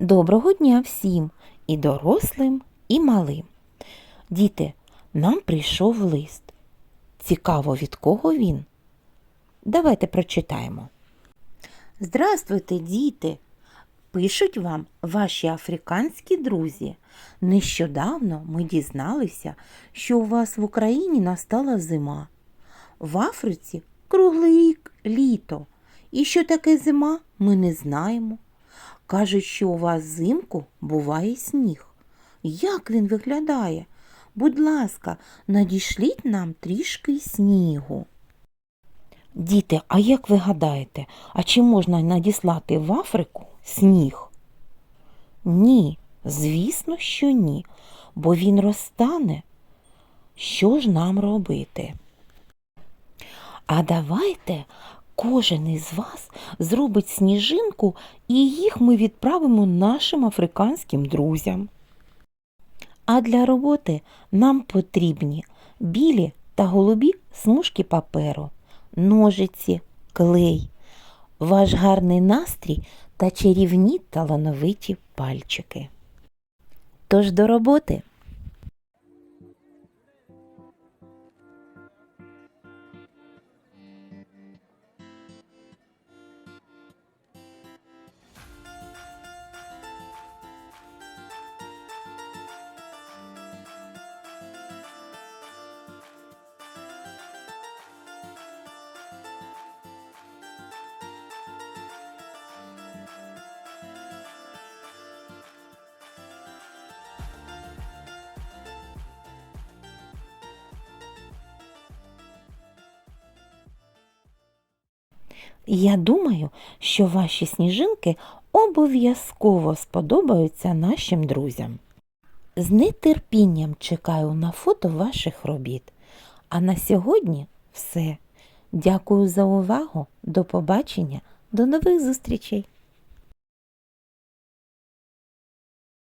Доброго дня всім, і дорослим, і малим. Діти, нам прийшов лист. Цікаво, від кого він? Давайте прочитаємо. Здравствуйте, діти! Пишуть вам ваші африканські друзі. Нещодавно ми дізналися, що у вас в Україні настала зима. В Африці круглий рік літо. І що таке зима, ми не знаємо. Кажуть, що у вас взимку буває сніг. Як він виглядає? Будь ласка, надішліть нам трішки снігу. Діти, а як ви гадаєте, а чи можна надіслати в Африку сніг? Ні, звісно, що ні, бо він розтане. Що ж нам робити? А давайте кожен із вас зробить сніжинку, і їх ми відправимо нашим африканським друзям. А для роботи нам потрібні білі та голубі смужки паперу, ножиці, клей, ваш гарний настрій та чарівні талановиті пальчики. Тож до роботи. Я думаю, що ваші сніжинки обов'язково сподобаються нашим друзям. З нетерпінням чекаю на фото ваших робіт. А на сьогодні все. Дякую за увагу. До побачення, до нових зустрічей!